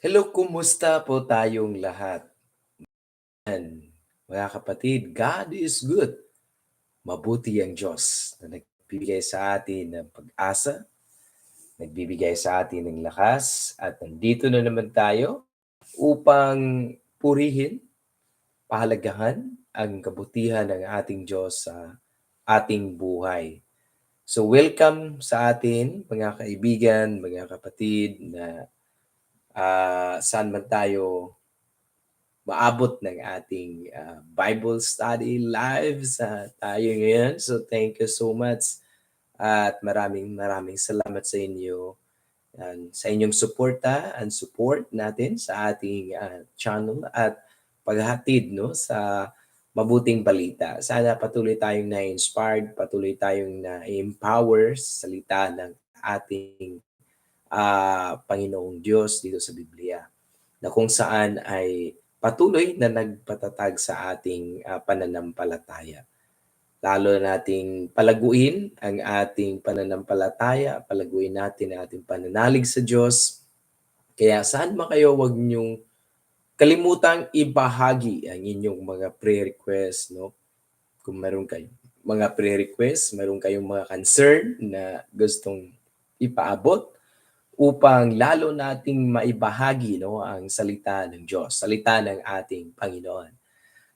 Hello, kumusta po tayong lahat? Yan, mga kapatid, God is good. Mabuti ang Diyos na nagbibigay sa atin ng pag-asa, nagbibigay sa atin ng lakas, at nandito na naman tayo upang purihin, pahalagahan ang kabutihan ng ating Diyos sa ating buhay. So welcome sa atin mga kaibigan, mga kapatid na uh, saan man tayo maabot ng ating uh, Bible study live sa tayo ngayon. So thank you so much at maraming maraming salamat sa inyo and sa inyong suporta and support natin sa ating uh, channel at paghatid no sa mabuting balita. Sana patuloy tayong na-inspired, patuloy tayong na-empower sa salita ng ating uh, Panginoong Diyos dito sa Biblia na kung saan ay patuloy na nagpatatag sa ating uh, pananampalataya. Lalo nating palaguin ang ating pananampalataya, palaguin natin ang ating pananalig sa Diyos. Kaya saan man kayo, wag niyong kalimutang ibahagi ang inyong mga prayer requests, no? Kung meron kayo mga prayer requests, meron kayong mga concern na gustong ipaabot, upang lalo nating maibahagi no ang salita ng Diyos, salita ng ating Panginoon.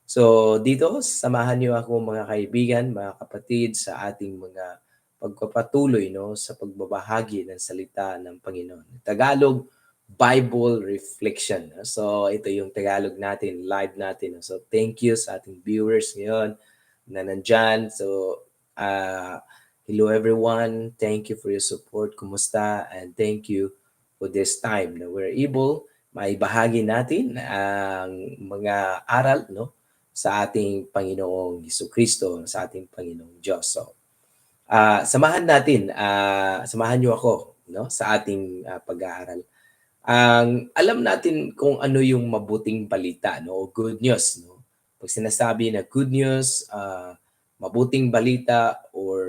So dito, samahan niyo ako mga kaibigan, mga kapatid sa ating mga pagpapatuloy no sa pagbabahagi ng salita ng Panginoon. Tagalog Bible Reflection. So ito yung Tagalog natin, live natin. So thank you sa ating viewers ngayon na nandyan. So uh, Hello everyone. Thank you for your support. Kumusta? And thank you for this time na we're able maibahagi natin ang mga aral no sa ating Panginoong Hesus Kristo, sa ating Panginoong Diyos. So, uh, samahan natin, uh, samahan niyo ako no sa ating uh, pag-aaral. Ang um, alam natin kung ano yung mabuting balita no, good news no. Pag sinasabi na good news, uh, mabuting balita or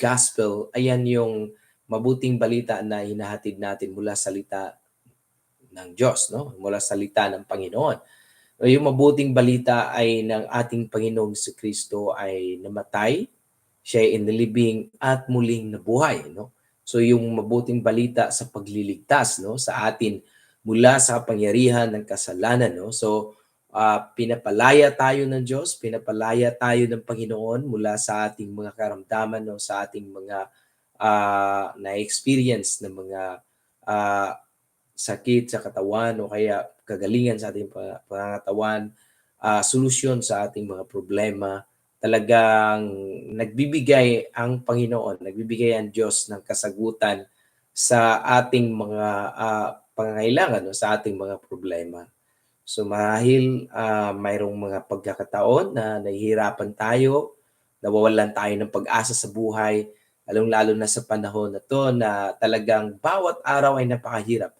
gospel, ayan yung mabuting balita na hinahatid natin mula sa salita ng Diyos, no? mula sa salita ng Panginoon. Yung mabuting balita ay ng ating Panginoong si Kristo ay namatay, siya ay inilibing at muling nabuhay. No? So yung mabuting balita sa pagliligtas no? sa atin mula sa pangyarihan ng kasalanan. No? So uh, pinapalaya tayo ng Diyos, pinapalaya tayo ng Panginoon mula sa ating mga karamdaman o sa ating mga uh, na-experience ng mga uh, sakit sa katawan o kaya kagalingan sa ating pangangatawan, uh, solusyon sa ating mga problema. Talagang nagbibigay ang Panginoon, nagbibigay ang Diyos ng kasagutan sa ating mga uh, pangangailangan o sa ating mga problema. So marahil uh, mayroong mga pagkakataon na nahihirapan tayo, nawawalan tayo ng pag-asa sa buhay, lalong-lalo na sa panahon na to na talagang bawat araw ay napakahirap.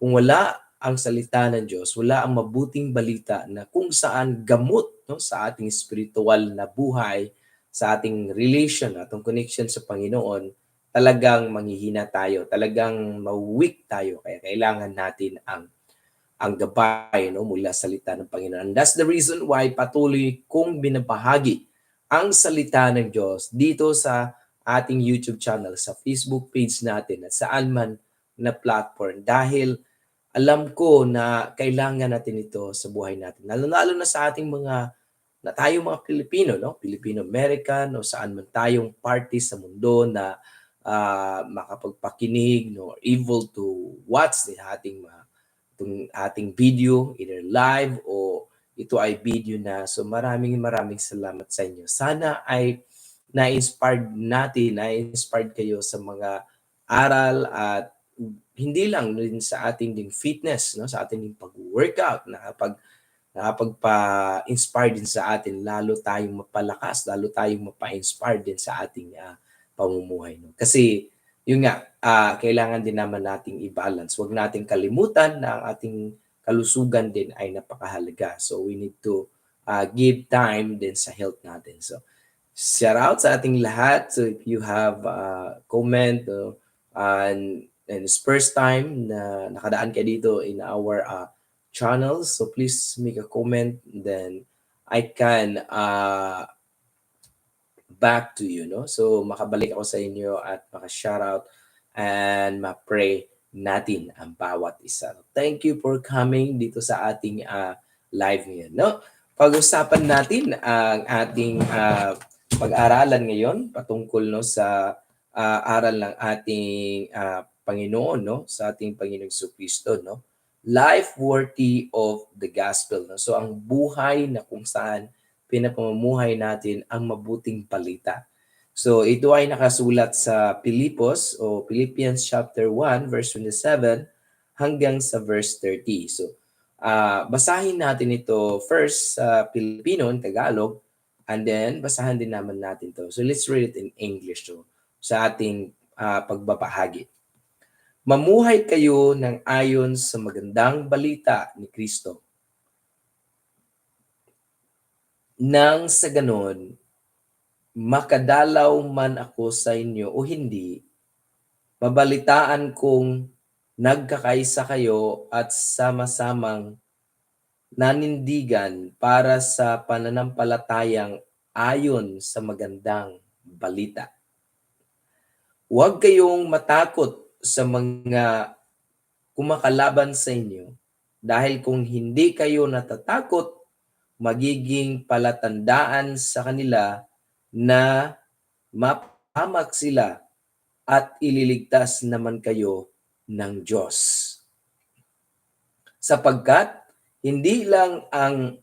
Kung wala ang salita ng Diyos, wala ang mabuting balita na kung saan gamot no, sa ating spiritual na buhay, sa ating relation, atong connection sa Panginoon, talagang manghihina tayo, talagang ma-weak tayo. Kaya kailangan natin ang ang gabay no, mula sa salita ng Panginoon. And that's the reason why patuloy kong binabahagi ang salita ng Diyos dito sa ating YouTube channel, sa Facebook page natin at saan man na platform. Dahil alam ko na kailangan natin ito sa buhay natin. Lalo-lalo na sa ating mga na tayo mga Pilipino, no? Filipino-American o saan man tayong party sa mundo na uh, makapagpakinig no, able to watch the ating mga itong ating video, either live o ito ay video na. So maraming maraming salamat sa inyo. Sana ay na-inspired natin, na-inspired kayo sa mga aral at hindi lang din sa ating ding fitness, no? sa ating ding pag-workout, nakapag nakapagpa-inspire din sa atin, lalo tayong mapalakas, lalo tayong mapa-inspire din sa ating uh, pamumuhay. No? Kasi yun nga, uh, kailangan din naman nating i-balance. Huwag nating kalimutan na ang ating kalusugan din ay napakahalaga. So we need to uh, give time din sa health natin. So shout out sa ating lahat. So if you have a comment uh, and and it's first time na nakadaan ka dito in our uh, channel, so please make a comment, then I can uh, back to you, no? So makabalik ako sa inyo at maka-shoutout and ma-pray natin ang bawat isa. Thank you for coming dito sa ating uh, live ngayon, no? Pag-usapan natin ang ating uh, pag-aralan ngayon patungkol no sa uh, aral ng ating uh, Panginoon no sa ating Panginoong Kristo no life worthy of the gospel no so ang buhay na kung saan pinapamumuhay natin ang mabuting balita so ito ay nakasulat sa Pilipos o Philippians chapter 1 verse 27 hanggang sa verse 30 so uh, basahin natin ito first sa uh, Pilipino Tagalog And then, basahan din naman natin to. So let's read it in English to sa ating uh, pagbabahagi. Mamuhay kayo ng ayon sa magandang balita ni Kristo. Nang sa ganon, makadalaw man ako sa inyo o hindi, mabalitaan kong nagkakaisa kayo at sama-samang nanindigan para sa pananampalatayang ayon sa magandang balita. Huwag kayong matakot sa mga kumakalaban sa inyo dahil kung hindi kayo natatakot, magiging palatandaan sa kanila na mapahamak sila at ililigtas naman kayo ng Diyos. Sapagkat hindi lang ang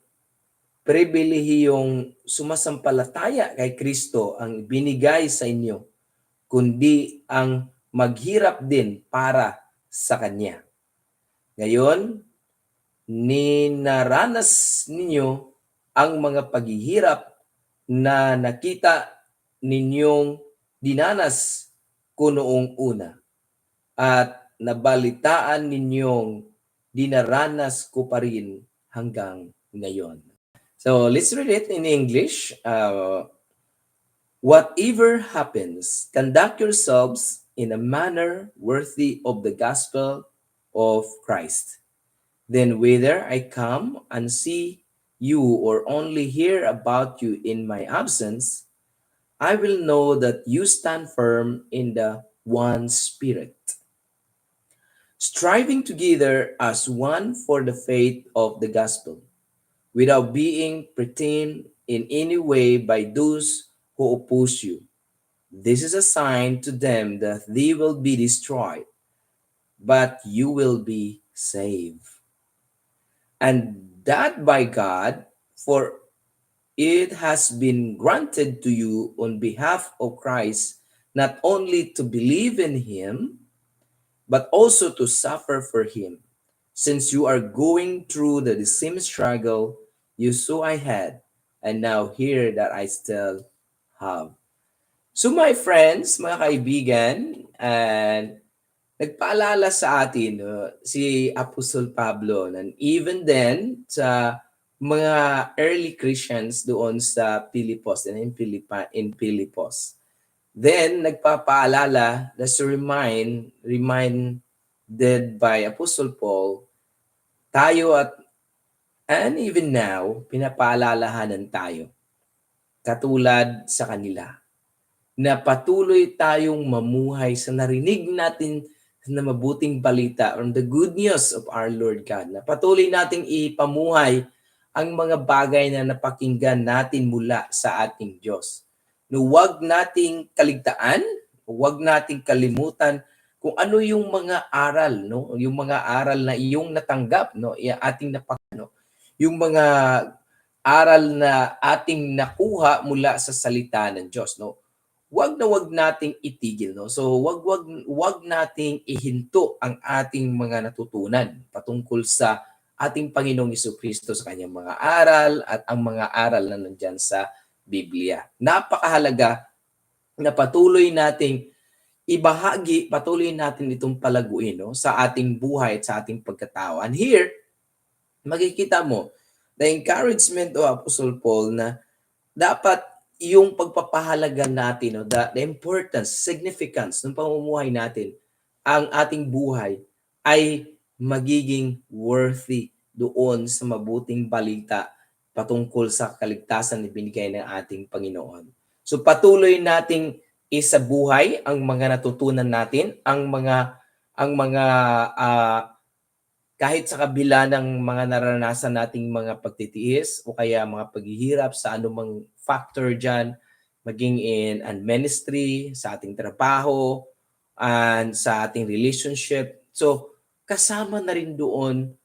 pribilehiyong sumasampalataya kay Kristo ang binigay sa inyo, kundi ang maghirap din para sa Kanya. Ngayon, ninaranas ninyo ang mga paghihirap na nakita ninyong dinanas ko noong una at nabalitaan ninyong dinaranas ko pa rin hanggang ngayon. So let's read it in English. Uh, Whatever happens, conduct yourselves in a manner worthy of the gospel of Christ. Then whether I come and see you or only hear about you in my absence, I will know that you stand firm in the one spirit striving together as one for the faith of the gospel, without being pretend in any way by those who oppose you. This is a sign to them that they will be destroyed, but you will be saved. And that by God, for it has been granted to you on behalf of Christ not only to believe in him, but also to suffer for him, since you are going through the same struggle you saw I had, and now hear that I still have. So my friends, mga kaibigan, and nagpaalala sa atin uh, si Apostol Pablo and even then sa mga early Christians doon sa Pilipos and in, Pilipa, in Pilipos Then, nagpapaalala, that's to remind, reminded by Apostle Paul, tayo at, and even now, pinapaalalahanan tayo, katulad sa kanila, na patuloy tayong mamuhay sa narinig natin na mabuting balita on the good news of our Lord God, na patuloy nating ipamuhay ang mga bagay na napakinggan natin mula sa ating Diyos no wag nating kaligtaan, wag nating kalimutan kung ano yung mga aral, no? Yung mga aral na iyong natanggap, no? Ating napakano. Yung mga aral na ating nakuha mula sa salita ng Diyos, no? Wag na wag nating itigil, no? So wag wag wag nating ihinto ang ating mga natutunan patungkol sa ating Panginoong Kristo sa kanyang mga aral at ang mga aral na nandiyan sa Biblia. Napakahalaga na patuloy nating ibahagi, patuloy natin itong palaguin no, sa ating buhay at sa ating pagkatao. And here, makikita mo the encouragement of Apostle Paul na dapat yung pagpapahalaga natin, no, the, the importance, significance ng pamumuhay natin ang ating buhay ay magiging worthy doon sa mabuting balita patungkol sa kaligtasan na binigay ng ating Panginoon. So patuloy nating isabuhay ang mga natutunan natin, ang mga ang mga ah, kahit sa kabila ng mga naranasan nating mga pagtitiis o kaya mga paghihirap sa anumang factor dyan, maging in an ministry, sa ating trabaho, and sa ating relationship. So, kasama na rin doon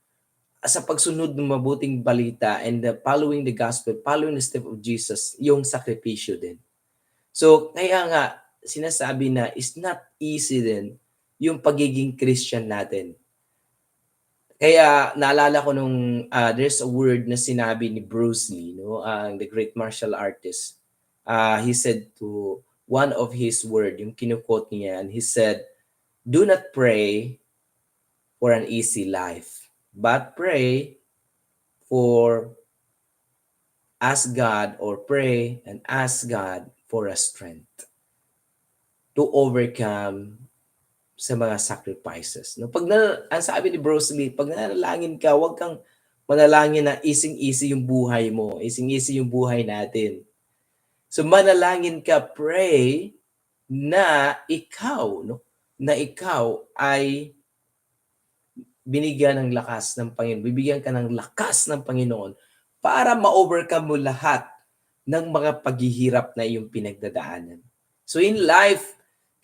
sa pagsunod ng mabuting balita and the following the gospel, following the step of Jesus, yung sakripisyo din. So, kaya nga, sinasabi na it's not easy din yung pagiging Christian natin. Kaya naalala ko nung uh, there's a word na sinabi ni Bruce Lee, no, ang the great martial artist. Uh, he said to one of his word, yung kinuquote niya, and he said, "Do not pray for an easy life, but pray for ask God or pray and ask God for a strength to overcome sa mga sacrifices. No, pag na, ang sabi ni Bruce Lee, pag nanalangin ka, huwag kang manalangin na ising-easy yung buhay mo, ising-easy yung buhay natin. So manalangin ka, pray na ikaw, no, na ikaw ay binigyan ng lakas ng Panginoon, bibigyan ka ng lakas ng Panginoon para ma-overcome mo lahat ng mga paghihirap na iyong pinagdadaanan. So in life,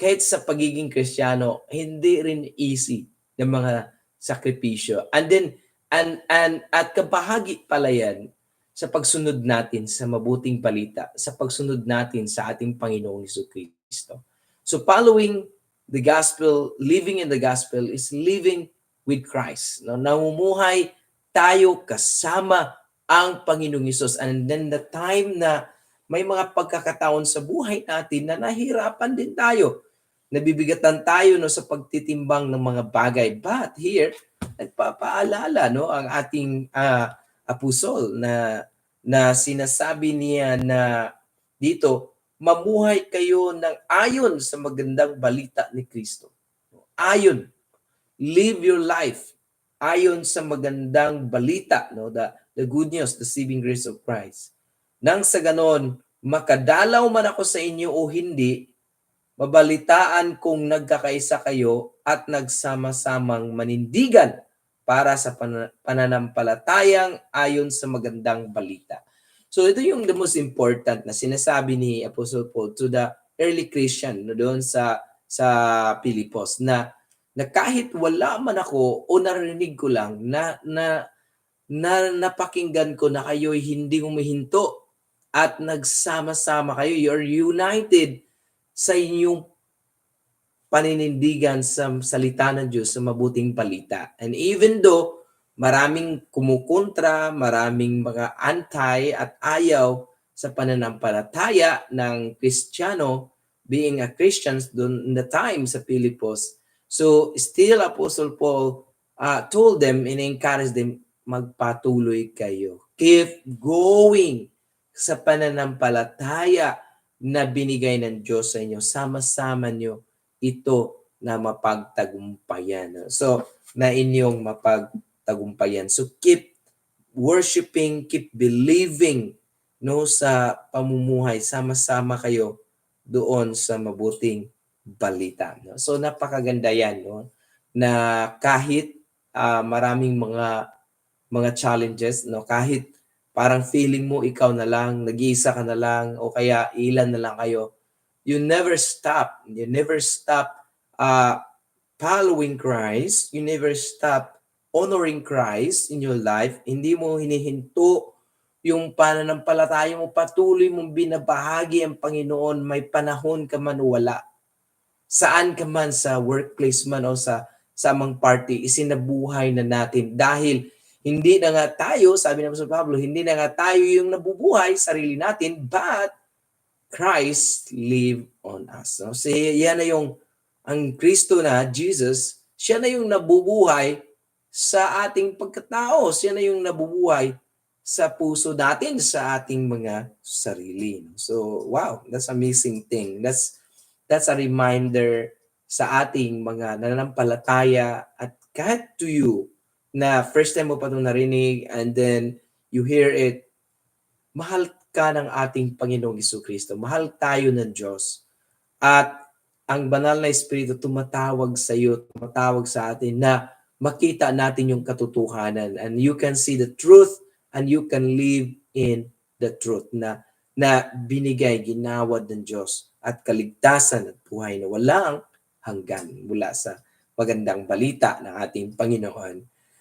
kahit sa pagiging Kristiyano, hindi rin easy ng mga sakripisyo. And then, and, and, at kabahagi pala yan sa pagsunod natin sa mabuting balita, sa pagsunod natin sa ating Panginoong Hesus Kristo. So following the gospel, living in the gospel is living with Christ. No? Namumuhay tayo kasama ang Panginoong Hesus. And then the time na may mga pagkakataon sa buhay natin na nahirapan din tayo nabibigatan tayo no sa pagtitimbang ng mga bagay. But here, nagpapaalala no ang ating uh, apostol na na sinasabi niya na dito mamuhay kayo ng ayon sa magandang balita ni Kristo. Ayon. Live your life ayon sa magandang balita, no? The, the good news, the saving grace of Christ. Nang sa ganon, makadalaw man ako sa inyo o hindi, mabalitaan kung nagkakaisa kayo at nagsama-samang manindigan para sa pan- pananampalatayang ayon sa magandang balita. So ito yung the most important na sinasabi ni Apostle Paul to the early Christian no, doon sa sa Pilipos na na kahit wala man ako o narinig ko lang na na na napakinggan ko na kayo'y hindi humihinto at nagsama-sama kayo, you're united sa inyong paninindigan sa salita ng Diyos sa mabuting balita. And even though maraming kumukontra, maraming mga anti at ayaw sa pananampalataya ng Kristiyano, being a Christians doon in the time sa Pilipos. So still Apostle Paul uh, told them and encouraged them, magpatuloy kayo. Keep going sa pananampalataya na binigay ng Diyos sa inyo. Sama-sama nyo ito na mapagtagumpayan. So, na inyong mapagtagumpayan. So, keep worshiping, keep believing no sa pamumuhay. Sama-sama kayo doon sa mabuting balita. No? So, napakaganda yan. No? Na kahit uh, maraming mga mga challenges, no? kahit parang feeling mo ikaw na lang, nag-iisa ka na lang, o kaya ilan na lang kayo. You never stop. You never stop uh, following Christ. You never stop honoring Christ in your life. Hindi mo hinihinto yung pananampalataya mo, patuloy mong binabahagi ang Panginoon, may panahon ka man wala. Saan ka man sa workplace man o sa samang party, isinabuhay na natin dahil hindi na nga tayo, sabi ng Apostol Pablo, hindi na nga tayo yung nabubuhay, sarili natin, but Christ live on us. No? So, yan na yung, ang Kristo na, Jesus, siya na yung nabubuhay sa ating pagkatao. Siya na yung nabubuhay sa puso natin, sa ating mga sarili. So, wow, that's amazing thing. That's that's a reminder sa ating mga nananampalataya at kahit to you na first time mo pa itong narinig and then you hear it, mahal ka ng ating Panginoong Iso Kristo. Mahal tayo ng Diyos. At ang banal na Espiritu tumatawag sa iyo, tumatawag sa atin na makita natin yung katotohanan and you can see the truth and you can live in the truth na na binigay, ginawad ng Diyos at kaligtasan at buhay na walang hanggan mula sa magandang balita ng ating Panginoon.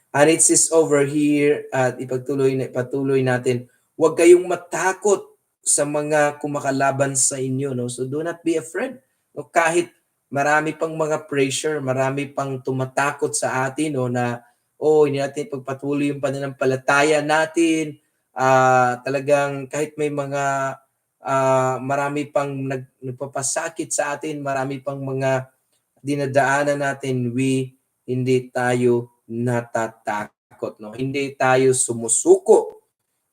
And it says over here at ipagtuloy ipatuloy natin, huwag kayong matakot sa mga kumakalaban sa inyo no. So do not be afraid. No, kahit marami pang mga pressure, marami pang tumatakot sa atin no na oh, hindi natin pagpatuloy yung pananampalataya natin. Ah, talagang kahit may mga ah, marami pang nag, nagpapasakit sa atin, marami pang mga dinadaanan natin, we hindi tayo natatakot, no? Hindi tayo sumusuko.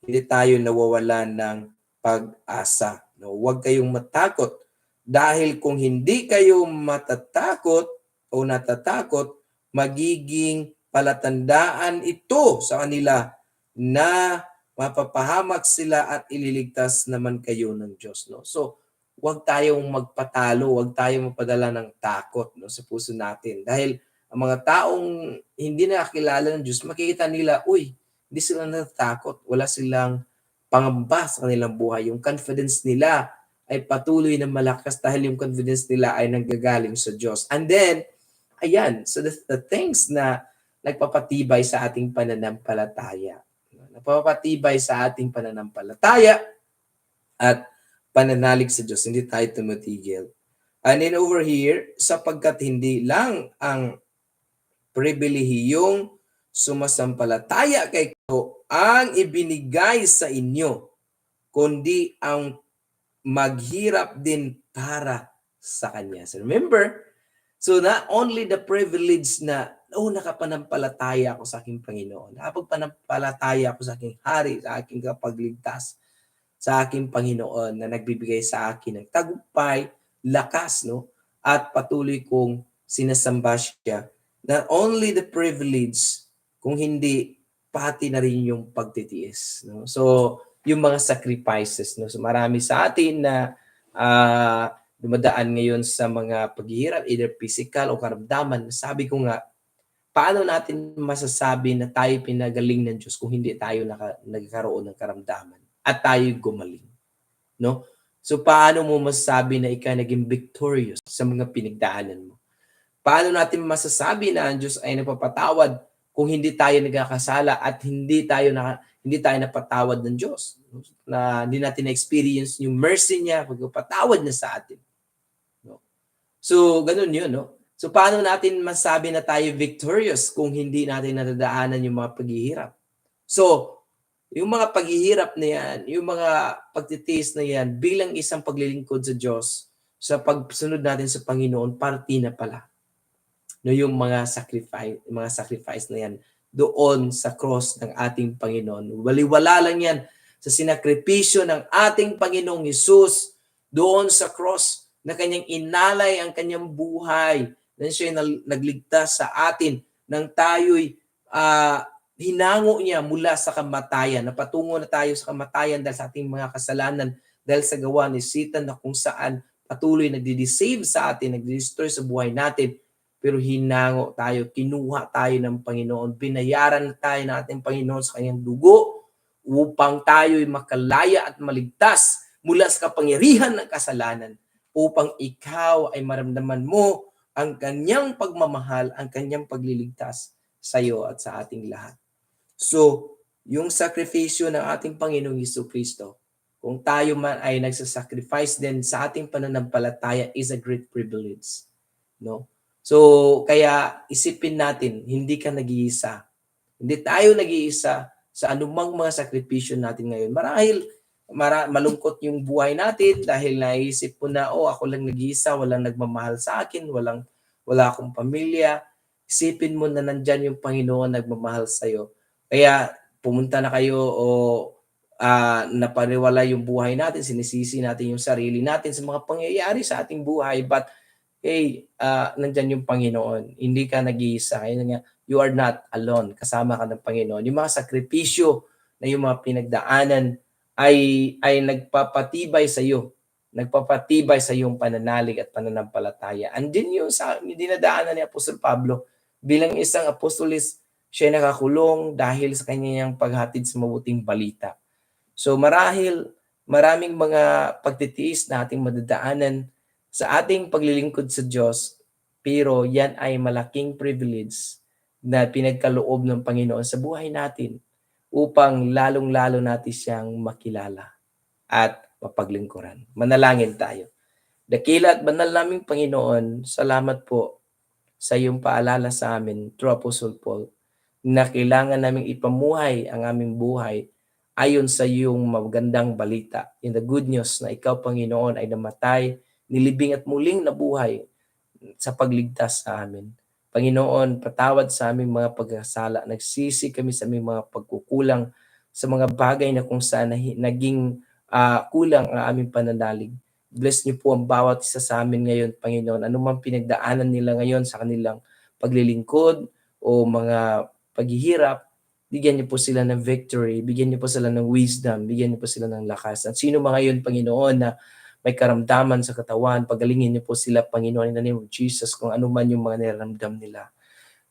Hindi tayo nawawalan ng pag-asa. No? Huwag kayong matakot dahil kung hindi kayo matatakot o natatakot, magiging palatandaan ito sa kanila na mapapahamak sila at ililigtas naman kayo ng Diyos. No? So, huwag tayong magpatalo, huwag tayong mapadala ng takot no, sa puso natin. Dahil ang mga taong hindi nakakilala ng Diyos, makikita nila, uy, hindi sila natatakot, wala silang pangamba sa kanilang buhay. Yung confidence nila ay patuloy na malakas dahil yung confidence nila ay nanggagaling sa Diyos. And then, ayan, so the, the things na nagpapatibay sa ating pananampalataya. Nagpapatibay sa ating pananampalataya at pananalig sa Diyos. Hindi tayo tumatigil. And then over here, sapagkat hindi lang ang pribilehiyong sumasampalataya kay Kristo ang ibinigay sa inyo, kundi ang maghirap din para sa Kanya. So remember, so not only the privilege na, oh, nakapanampalataya ako sa aking Panginoon, nakapagpanampalataya ako sa aking hari, sa aking kapagligtas, sa aking Panginoon na nagbibigay sa akin ng tagumpay, lakas, no? At patuloy kong sinasamba siya. Not only the privilege, kung hindi, pati na rin yung pagtitiis. No? So, yung mga sacrifices. No? So, marami sa atin na uh, dumadaan ngayon sa mga paghihirap, either physical o karamdaman. Sabi ko nga, paano natin masasabi na tayo pinagaling ng Diyos kung hindi tayo naka, nagkaroon ng karamdaman at tayo gumaling? No? So, paano mo masasabi na ikaw naging victorious sa mga pinagdaanan mo? Paano natin masasabi na ang Diyos ay napapatawad kung hindi tayo nagkakasala at hindi tayo na hindi tayo napatawad ng Diyos. Na hindi natin na-experience yung mercy niya, pagpapatawad niya sa atin. No? So, ganun yun, no? So, paano natin masabi na tayo victorious kung hindi natin nadadaanan yung mga paghihirap? So, yung mga paghihirap na yan, yung mga pagtitiis na yan, bilang isang paglilingkod sa Diyos, sa pagsunod natin sa Panginoon, party na pala no yung mga sacrifice mga sacrifice na yan doon sa cross ng ating Panginoon. Waliwala lang yan sa sinakripisyo ng ating Panginoong Hesus doon sa cross na kanyang inalay ang kanyang buhay. Na siya nagligtas sa atin nang tayo'y uh, hinango niya mula sa kamatayan. Napatungo na tayo sa kamatayan dahil sa ating mga kasalanan dahil sa gawa ni Satan na kung saan patuloy nagdi-deceive sa atin, nagdi-destroy sa buhay natin pero hinango tayo, kinuha tayo ng Panginoon, binayaran tayo ng ating Panginoon sa kanyang dugo upang tayo'y makalaya at maligtas mula sa kapangyarihan ng kasalanan upang ikaw ay maramdaman mo ang kanyang pagmamahal, ang kanyang pagliligtas sa iyo at sa ating lahat. So, yung sakripisyo ng ating Panginoong Hesus Kristo, kung tayo man ay nagsasacrifice din sa ating pananampalataya is a great privilege. No? So, kaya isipin natin, hindi ka nag-iisa. Hindi tayo nag-iisa sa anumang mga sakripisyo natin ngayon. Marahil mara, malungkot yung buhay natin dahil naisip po na, oh, ako lang nag-iisa, walang nagmamahal sa akin, walang, wala akong pamilya. Isipin mo na nandyan yung Panginoon nagmamahal sa iyo. Kaya pumunta na kayo o uh, napaniwala yung buhay natin, sinisisi natin yung sarili natin sa mga pangyayari sa ating buhay. But hey, ah, nandyan yung Panginoon. Hindi ka nag-iisa. Kaya nga, you are not alone. Kasama ka ng Panginoon. Yung mga sakripisyo na yung mga pinagdaanan ay ay nagpapatibay sa iyo. Nagpapatibay sa iyong pananalig at pananampalataya. Andin yung sa dinadaanan ni Apostol Pablo bilang isang apostolis, siya nakakulong dahil sa kanyang paghatid sa mabuting balita. So marahil maraming mga pagtitiis na ating madadaanan sa ating paglilingkod sa Diyos, pero yan ay malaking privilege na pinagkaloob ng Panginoon sa buhay natin upang lalong-lalo natin siyang makilala at mapaglingkuran. Manalangin tayo. Dakila at banal naming Panginoon, salamat po sa iyong paalala sa amin through Apostle Paul na kailangan naming ipamuhay ang aming buhay ayon sa iyong magandang balita. In the good news na ikaw, Panginoon, ay namatay, nilibing at muling nabuhay sa pagligtas sa amin. Panginoon, patawad sa aming mga pagkasala. Nagsisi kami sa aming mga pagkukulang sa mga bagay na kung saan naging ah, kulang ang aming pananalig. Bless niyo po ang bawat isa sa amin ngayon, Panginoon. Man pinagdaanan nila ngayon sa kanilang paglilingkod o mga paghihirap, bigyan niyo po sila ng victory, bigyan niyo po sila ng wisdom, bigyan niyo po sila ng lakas. At sino mga ngayon, Panginoon, na may karamdaman sa katawan, pagalingin niyo po sila, Panginoon, in the name of Jesus, kung ano man yung mga nararamdam nila.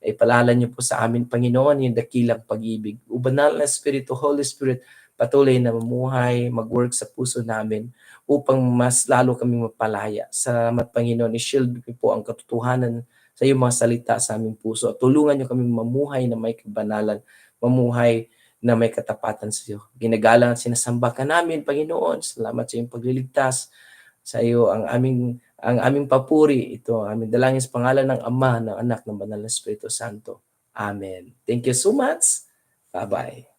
Ay palala niyo po sa amin, Panginoon, yung dakilang pag-ibig. Ubanal na Espiritu, Holy Spirit, patuloy na mamuhay, mag-work sa puso namin upang mas lalo kami mapalaya. Salamat, Panginoon. I-shield niyo po ang katotohanan sa iyong mga salita sa aming puso. At tulungan niyo kami mamuhay na may kabanalan, mamuhay na may katapatan sa iyo. Ginagalang at sinasamba ka namin, Panginoon. Salamat sa iyong pagliligtas. Sa iyo ang aming ang aming papuri. Ito ang aming dalangin sa pangalan ng Ama, ng Anak, ng Banal na Espiritu Santo. Amen. Thank you so much. Bye-bye.